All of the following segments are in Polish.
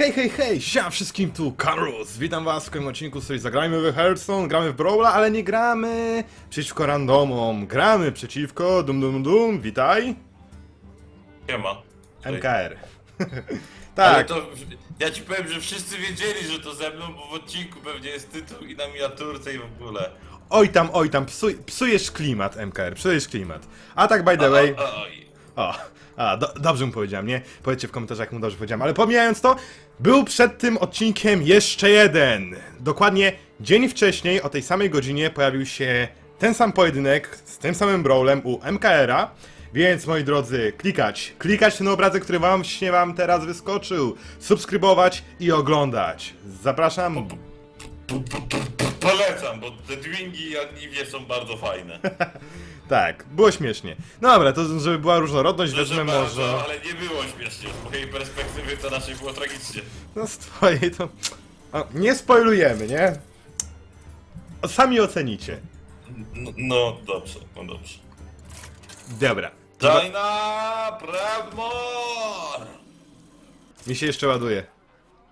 Hej, hej, hej, siema wszystkim, tu Karus, witam was w kolejnym odcinku, sobie zagrajmy w Hearthstone, gramy w Brawla, ale nie gramy przeciwko randomom, gramy przeciwko Dum Dum Dum, witaj, Nie ma. MKR. Ale tak, to, ja ci powiem, że wszyscy wiedzieli, że to ze mną, bo w odcinku pewnie jest tytuł i na miniaturce i w ogóle. oj tam, oj tam, psuj, psujesz klimat MKR, psujesz klimat. A tak by the way, O, oj. o, a, do, dobrze mu powiedziałem, nie? Powiedzcie w komentarzach, jak mu dobrze powiedziałem, ale pomijając to, był przed tym odcinkiem jeszcze jeden. Dokładnie dzień wcześniej, o tej samej godzinie, pojawił się ten sam pojedynek z tym samym brawlem u MKR-a. Więc moi drodzy, klikać, klikać ten obrazek, który wam się wam teraz wyskoczył, subskrybować i oglądać. Zapraszam. Polecam, bo te dwingi i Aniwie są bardzo fajne. Tak, było śmiesznie. No dobra, to żeby była różnorodność, Proszę wezmę bardzo, może. ale nie było śmiesznie. Z mojej perspektywy to raczej było tragicznie. No z twojej to... O, nie spoilujemy, nie? O, Sami ocenicie. No, no dobrze, no dobrze. Dobra. China Bradmore! Mi się jeszcze ładuje.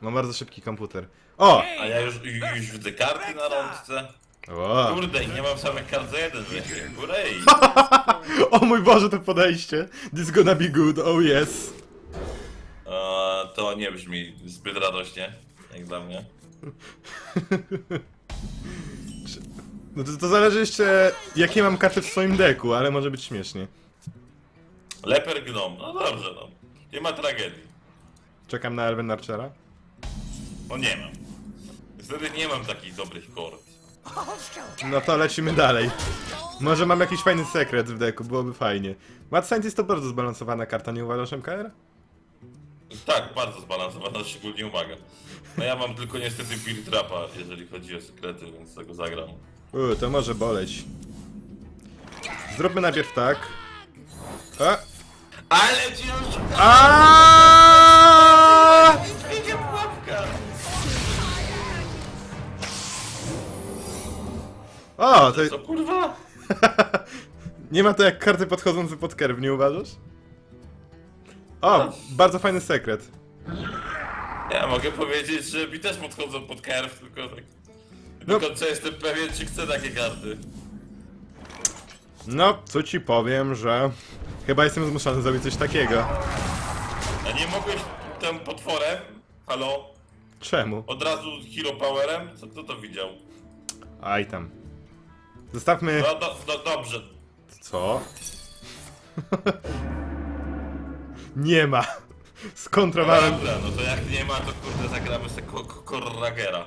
Mam bardzo szybki komputer. O! A ja już, już widzę karty na rączce. O! Kurde, nie mam samych kart za jeden wiecie. Kurej! O mój Boże, to podejście! This gonna be good, oh yes. To nie brzmi zbyt radośnie, jak dla mnie. No to, to zależy jeszcze, jakie mam karty w swoim deku, ale może być śmiesznie. Leper gnom, no dobrze no. Nie ma tragedii. Czekam na Elven Archera. No nie mam. Wtedy nie mam takich dobrych kort. No to lecimy dalej. Może mam jakiś fajny sekret w deku, byłoby fajnie. Mad Scientist to bardzo zbalansowana karta, nie uważasz MKR? Tak, bardzo zbalansowana, szczególnie uwaga. No ja mam tylko niestety build trapa, jeżeli chodzi o sekrety, więc tego zagram. Uuu, to może boleć. Zróbmy najpierw tak. A! Ale ci już... A! Idzie O, to Co kurwa? nie ma to jak karty podchodzące pod kerw, nie uważasz? O, bardzo fajny sekret. Ja mogę powiedzieć, że mi też podchodzą pod kerw, tylko tak... No. Tylko co jestem pewien, czy chcę takie karty. No, co ci powiem, że chyba jestem zmuszony zrobić coś takiego. A nie mogłeś tym potworem? Halo? Czemu? Od razu hero powerem? Co kto to widział? Aj tam. Zostawmy... No do, do, dobrze. Co? nie ma. Skontrowałem... Dobra, no to jak nie ma, to kurde zagramy sobie ko- ko- Korragera.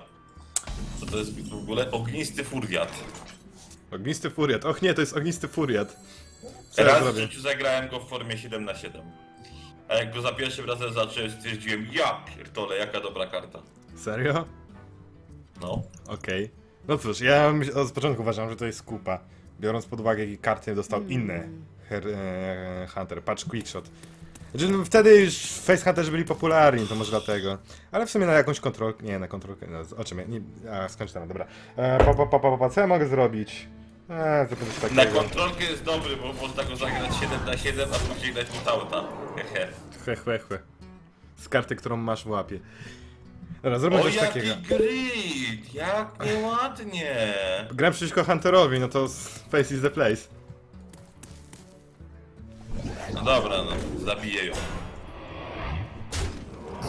Co to jest w ogóle? Ognisty furiat. Ognisty furiat. Och nie, to jest ognisty furiat. Co ja Raz w zrobię? życiu zagrałem go w formie 7 na 7 A jak go za pierwszym razem zacząłem, stwierdziłem, ja pierdolę, jaka dobra karta. Serio? No. Okej. No cóż, ja myśl- od początku uważam, że to jest kupa. Biorąc pod uwagę, jakie karty dostał inny her, e, Hunter. Patrz, Quickshot. Znaczy, no, wtedy już Face Hunterzy byli popularni, to może dlatego. Ale w sumie na jakąś kontrolkę. Nie, na kontrolkę. No, o czym ja. Nie, a, skończ tam, dobra. E, pa, pa, pa, pa, pa, co ja mogę zrobić? Eee, to coś Na takiego. kontrolkę jest dobry, bo można go zagrać 7 na 7 a później dać mu tauta. Hehe. Chwe, chwe, chwe. Z karty, którą masz w łapie. Dobra, zróbmy O coś jaki takiego. grid! Jak nieładnie! Gram przeciwko Hunterowi, no to s- Face is the place. No dobra, no, zabiję ją.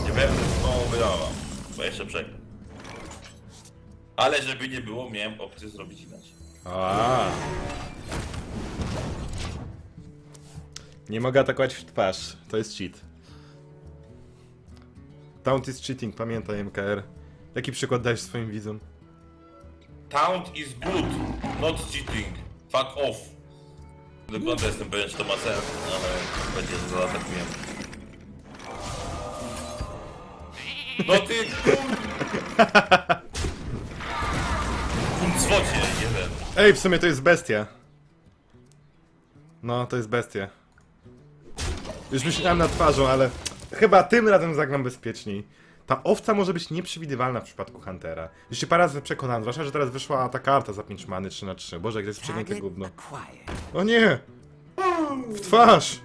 Nie będę z tą bo jeszcze przegram. Ale żeby nie było, miałem opcję zrobić inaczej. A. Nie mogę atakować w twarz. To jest cheat. Taunt is cheating, pamiętaj MKR. Jaki przykład dajesz swoim widzom? Taunt is good, not cheating. Fuck off. Końca jestem pewien, czy to ma sens, ale będzie, że zaatakujemy. No ty kur... Kuncwocie, jeden. Ej, w sumie to jest bestia. No, to jest bestia. Już myślałem nad twarzą, ale chyba tym razem zagram bezpieczniej. Ta owca może być nieprzewidywalna w przypadku Huntera. Już się parę razy przekonałem, zwłaszcza, że teraz wyszła ta karta za 5 many 3 na 3 Boże, jak to jest przegięte gówno. O nie! W twarz!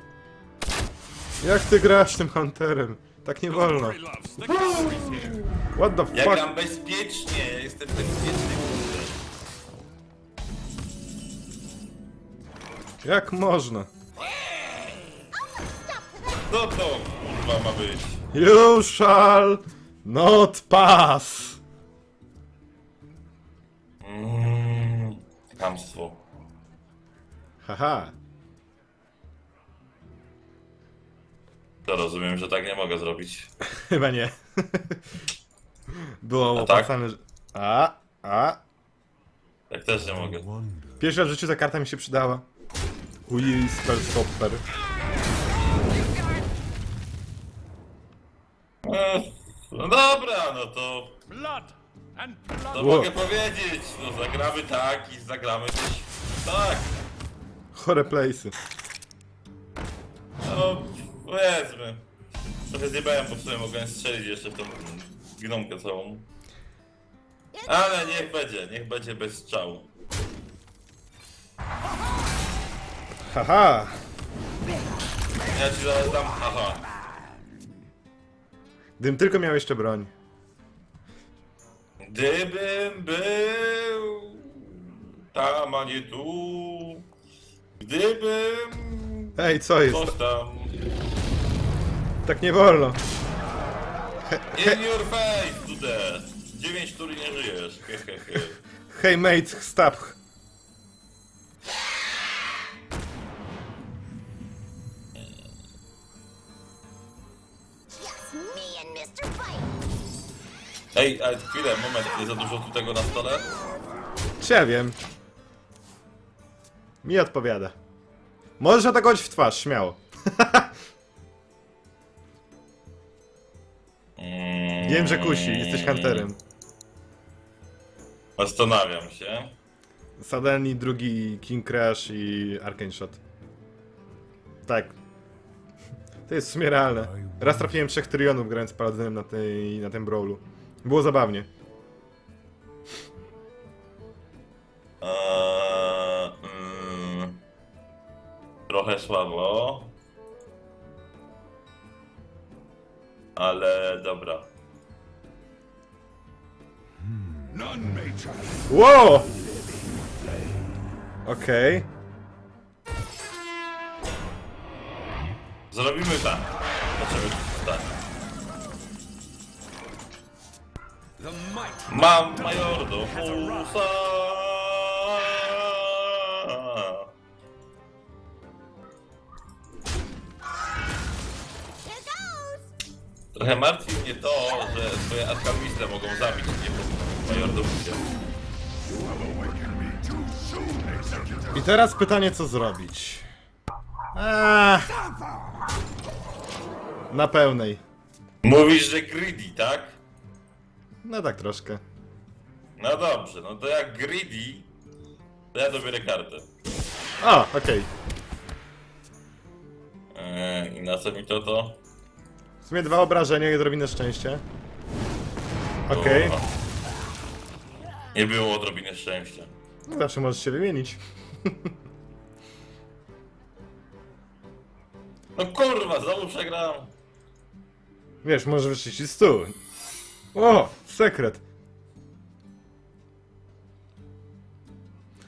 Jak ty grasz tym Hunterem? Tak nie wolno. What the Ja fuck? gram bezpiecznie, jestem bezpieczny, kurde. Jak można? To kurwa ma być? You shall not pass. Mmm, kamstwo. Haha. To rozumiem, że tak nie mogę zrobić. Chyba nie. Było A tak? że... A, a. Tak też nie mogę. Pierwszy raz w życiu ta karta mi się przydała. Spell stopper. Ech, No dobra, no to, Blood and blood. to Wow. mogę powiedzieć. No zagramy tak i zagramy też tak. Chore place'y. No, powiedzmy. Trochę zjebałem, bo w sumie mogłem strzelić jeszcze w tą gnomkę całą. Ale niech będzie, niech będzie bez strzału. Haha. Ja ci zaraz dam, aha. Gdybym tylko miał jeszcze broń. Gdybym był tam, a nie tu. Gdybym Ej, co jest? coś tam. Tak nie wolno. In your face, dude. Dziewięć tury nie żyjesz. He, he, he. Hej mate, stop. Ej, ale chwilę, moment, nie za dużo tu tego na stole? Czy ja wiem? Mi odpowiada. Możesz atakować w twarz, śmiało. Mm, Wiem, że kusi, jesteś hunterem. Zastanawiam się. Suddenly drugi King Crash i Arcane Shot. Tak. To jest w sumie realne. Raz trafiłem trzech trionów grając paladynem na, tej, na tym brawlu. Było zabawnie. Eee, mm, trochę słabo. Ale dobra. None may challenge. Wow! Okej. Zrobimy tak. Zobaczymy co Mam majordo Fusa. Here goes. Trochę martwi mnie to, że twoje alchemistę mogą zabić mnie po majordomusie. I teraz pytanie, co zrobić? Eee. Na pełnej. Mówisz, że greedy, tak? No tak troszkę. No dobrze, no to jak greedy, to ja dobiorę kartę. A, okej. Eee, I na co mi to to? W sumie dwa obrażenia i odrobinę szczęścia. Okej. O. Nie było odrobiny szczęścia. No Zawsze możesz się wymienić. No kurwa, znowu przegrałem. Wiesz, może wyczyścić stół. O, sekret.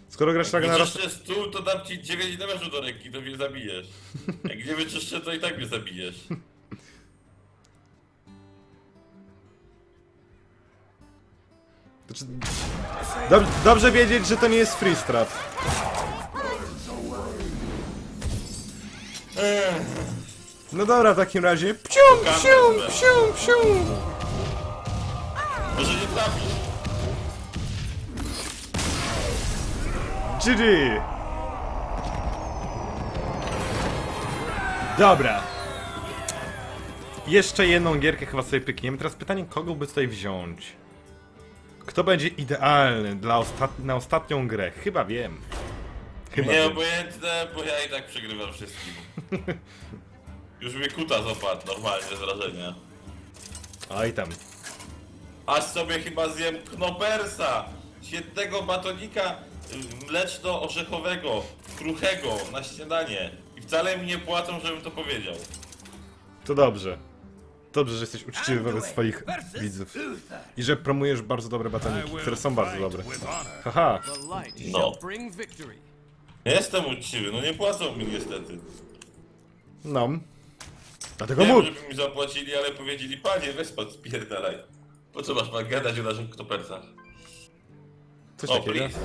Skoro grasz tak na raz... Wyczyszczę stół, to dam ci 9 damage'u do ręki, to mnie zabijesz. Jak nie wyczyszczę, to i tak mnie zabijesz. Znaczy... Dob dobrze wiedzieć, że to nie jest free strap. No dobra, w takim razie... Psium, psium, psium, psium. Nie trafisz. GG! Dobra. Jeszcze jedną gierkę chyba sobie pykniemy. Teraz pytanie, kogo by tutaj wziąć? Kto będzie idealny dla ostat na ostatnią grę? Chyba wiem. Chyba Mnie wiem. obojętne, bo ja i tak przegrywam wszystkim. Już mnie kuta zapadł, normalnie z wrażenia. Oj tam. Aż sobie chyba zjem knopersa, świetnego batonika y, mleczno-orzechowego, kruchego na śniadanie. I wcale mi nie płacą, żebym to powiedział. To dobrze. dobrze, że jesteś uczciwy wobec swoich widzów. I że promujesz bardzo dobre batoniki, które są bardzo dobre. Haha, No. Jestem uczciwy, no nie płacą mi niestety. no. Dlatego Wiem, mów. żeby mi zapłacili, ale powiedzieli, panie, weź pan spierdalaj. Po co masz pan gadać o naszych knopercach? Coś O, takiego. please.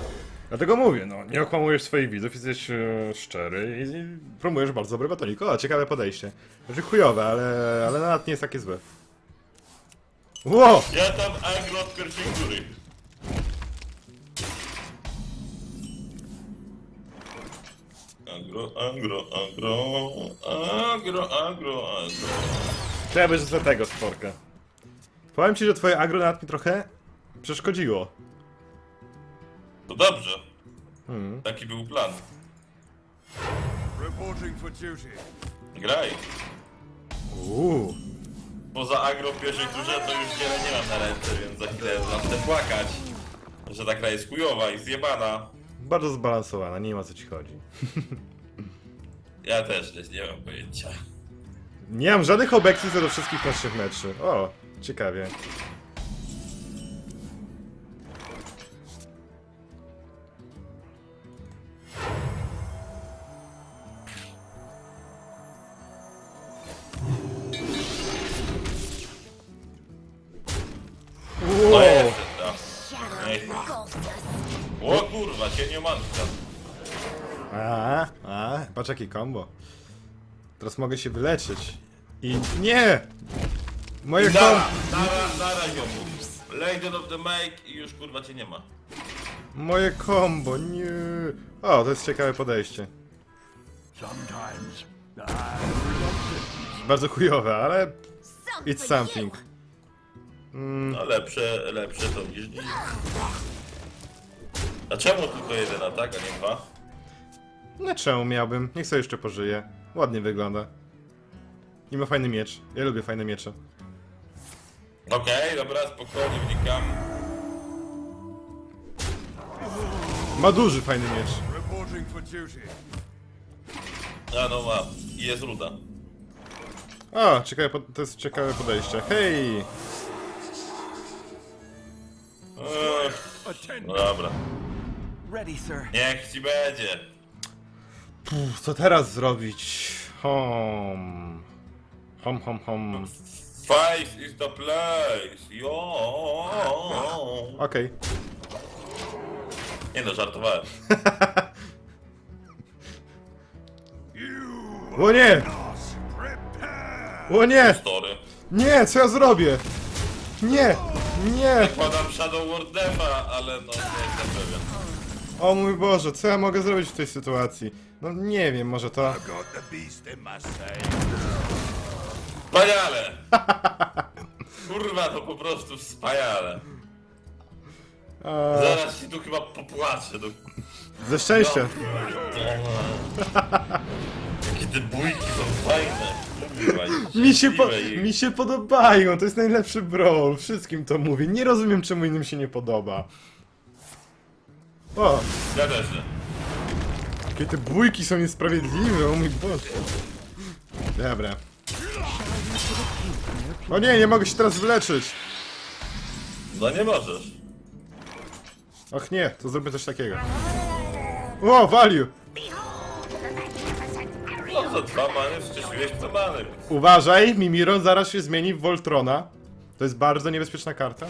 Dlatego mówię, no, nie okłamujesz swoich widzów, jesteś e, szczery i, i promujesz bardzo dobre batonik. O, ciekawe podejście. Znaczy chujowe, ale, ale nawet nie jest takie złe. Ło! Ja tam agro od pierwszej góry. Agro, agro, agro, agro, agro, agro. Chciałbyś za tego stworka. Powiem ci, że twoje agro nawet mi trochę przeszkodziło. To dobrze. Hmm. Taki był plan. Reporting for duty. Graj. Uuu. Poza agro w pierwszej turze to już wiele nie mam na ręce, więc za chwilę zacznę płakać. Że ta gra jest chujowa i zjebana. Bardzo zbalansowana, nie ma co ci chodzi. Ja też nie mam pojęcia. Nie mam żadnych obeksji co do wszystkich naszych meczy. O, ciekawie. Jest, Ej. O kurwa, cieniomanka. A, a, patrz jakie combo. Teraz mogę się wyleczyć. I nie! Moje Dara, combo, dara, dara ziomu. Lady of the Make i już kurwa cię nie ma. moje combo, nie. O, to jest ciekawe podejście. Sometimes Bardzo chujowe, ale it's something. you. No lepsze, lepsze to niż nic. A czemu tylko jeden atak, a nie dwa? No czemu miałbym? Niech sobie jeszcze pożyje. Ładnie wygląda. I ma fajny miecz. Ja lubię fajne miecze. Okej, dobra, spokojnie wnikam. Ma duży fajny miecz. reporting for duty. A no ma, i jest ruda. O, ciekawe, to jest ciekawe podejście. Hej! Attend. no dobra. Ready, sir. Niech ci będzie. Pff, co teraz zrobić? Hom. Hom, hom, hom. Face is the place. Jo. Okej. Nie no, żartowałem. O nie! O nie! Story. Nie, co ja zrobię? Nie! Nie! Podam Shadow Word Defa, ale no nie jestem pewien. O mój Boże, co ja mogę zrobić w tej sytuacji? No nie wiem, może to... Wspaniale! Kurwa, to po prostu wspaniale. A, Zaraz się tu chyba popłaczę. No. ze szczęścia. Jakie te bójki są fajne. Kurwa, Mi się, po, i- mi się podobają, to jest najlepszy brawl, wszystkim to mówię. Nie rozumiem czemu innym się nie podoba. O, Ja też nie. jakie te bójki są niesprawiedliwe, o mój Boże. Dobra. O nie, nie mogę się teraz wyleczyć. No nie możesz. Och nie, to zróbmy coś takiego. O, value! No za dwa many wcześniłeś co many. Uważaj, Mimiro zaraz się zmieni w Voltrona. To jest bardzo niebezpieczna karta.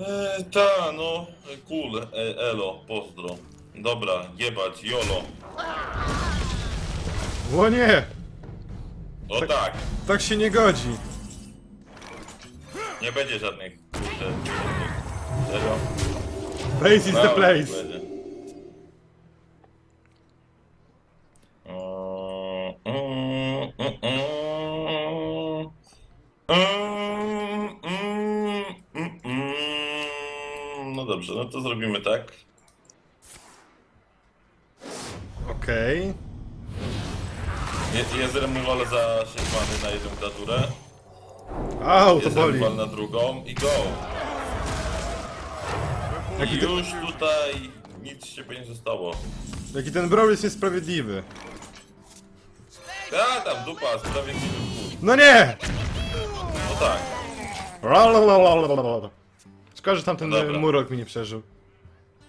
Eee, ta, no. Cool, e, elo, pozdro. Dobra, jebać, jolo. O nie, O tak, tak się nie godzi. nie będzie żadnych kurde. Serio? Place is the place. będzie. Mm, mm, mm, mm, mm, mm, mm. No dobrze, no to zrobimy tak. Okej. Je- Jest 6 many na jedną klaturę. Au, to Jest boli. removal na drugą i go. I Jaki, te, już tutaj nic się nie zostało. jaki ten brawl jest niesprawiedliwy. A tam dupa, sprawiedliwy wpór. No nie! No tak. Szkoda, że tamten Dobra. murok mi nie przeżył.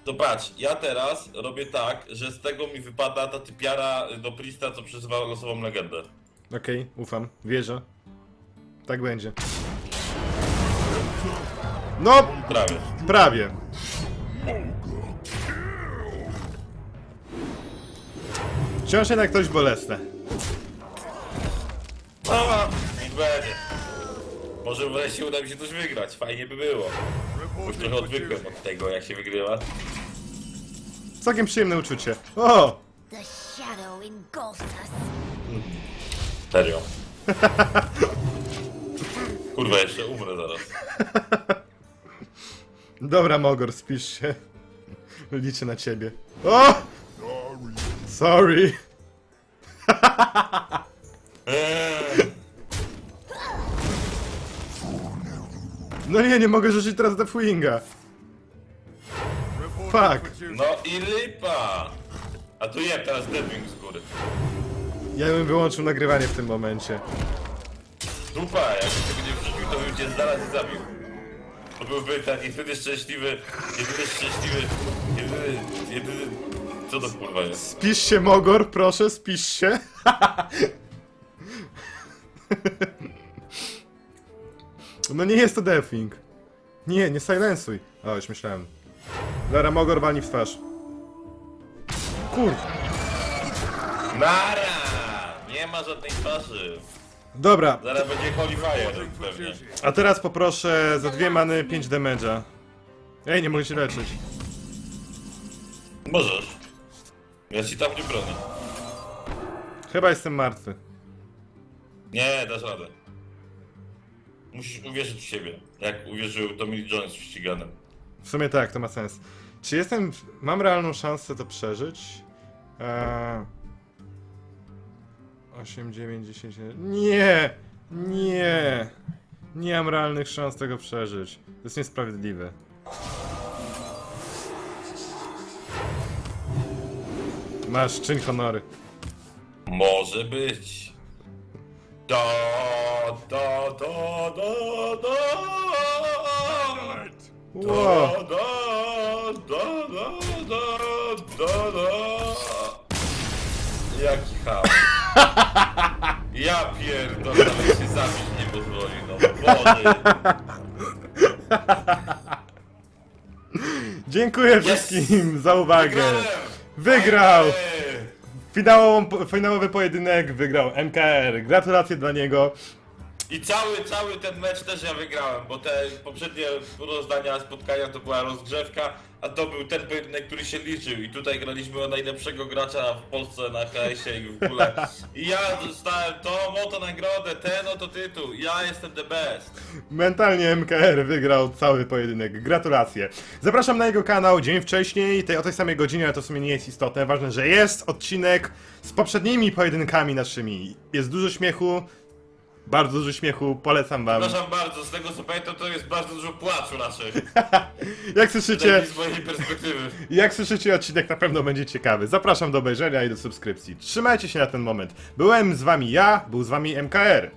To patrz, ja teraz robię tak, że z tego mi wypada ta typiara do Prista, co przeżywa losową legendę. Okej, ufam, wierzę. Tak będzie. No, Prawie. prawie. Wciąż jednak coś bolesne. No, niech będzie. Może wreszcie uda mi się coś wygrać, fajnie by było. Już trochę odwykłem od tego, jak się wygrywa. Całkiem przyjemne uczucie. O! The shadow engulfs us. Serio. Kurwa, jeszcze umrę zaraz. Dobra, Mogor, spisz się. Liczę na ciebie. O! Sorry. Eee, No nie, nie mogę rzucić teraz Deathwinga. Fuck. no i lipa! A tu jem teraz Deadwing z góry. Ja bym wyłączył nagrywanie w tym momencie. Dupa, jakby tego nie wrzucił, to bym cię zaraz zabił. To byłby ten jedyny szczęśliwy, jedyny szczęśliwy, jedyny, jedyny... Co to kurwa jest? Spisz się, Mogor, proszę, spisz się. No nie jest to Deathwing. Nie, nie silensuj. O, już myślałem. Dobra, Mogor walni w twarz. Kur... Nara! Nie ma żadnej twarzy. Dobra, Zaraz będzie Holy Fire pewnie. a teraz poproszę za dwie many 5 damage'a. Ej, nie mogę się leczyć. Możesz. Ja ci tam nie bronię. Chyba jestem martwy. Nie, dasz radę. Musisz uwierzyć w siebie, jak uwierzył Tommy Lee Jones w ściganym. W sumie tak, to ma sens. Czy jestem. Mam realną szansę to przeżyć? Eee... 8, 9, 10. Nie! Nie! Nie mam realnych szans tego przeżyć. To jest niesprawiedliwe. Masz czyn honory. Może być. Da, da, da, da, da. Wow. Da, da, da, da, da, da, da. Jaki chaos. Ja pierdolę, nawet się zabić nie pozwoli, no. Dziękuję wszystkim za uwagę. Wygrał! Ej! Finałową, finałowy pojedynek wygrał MKR. Gratulacje dla niego. I cały, cały ten mecz też ja wygrałem, bo te poprzednie rozdania, spotkania to była rozgrzewka, a to był ten pojedynek, który się liczył i tutaj graliśmy o najlepszego gracza w Polsce na KS-ie i w ogóle. I ja dostałem tą oto nagrodę, ten oto tytuł, ja jestem the best. Mentalnie MKR wygrał cały pojedynek. Gratulacje. Zapraszam na jego kanał dzień wcześniej, tej, o tej samej godzinie, ale to w sumie nie jest istotne. Ważne, że jest odcinek z poprzednimi pojedynkami naszymi. Jest dużo śmiechu, bardzo dużo śmiechu, polecam wam. Przepraszam bardzo, z tego co pamiętam to jest bardzo dużo płaczu naszych. Jak słyszycie, Z mojej perspektywy. jak słyszycie, odcinek na pewno będzie ciekawy. Zapraszam do obejrzenia i do subskrypcji. Trzymajcie się na ten moment. Byłem z wami ja, był z wami MKR.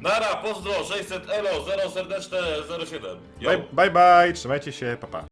Nara, pozdro, 600 elo, 0 serdeczne, 07. Yo. Bye bye, bye. trzymajcie się, papa. Pa.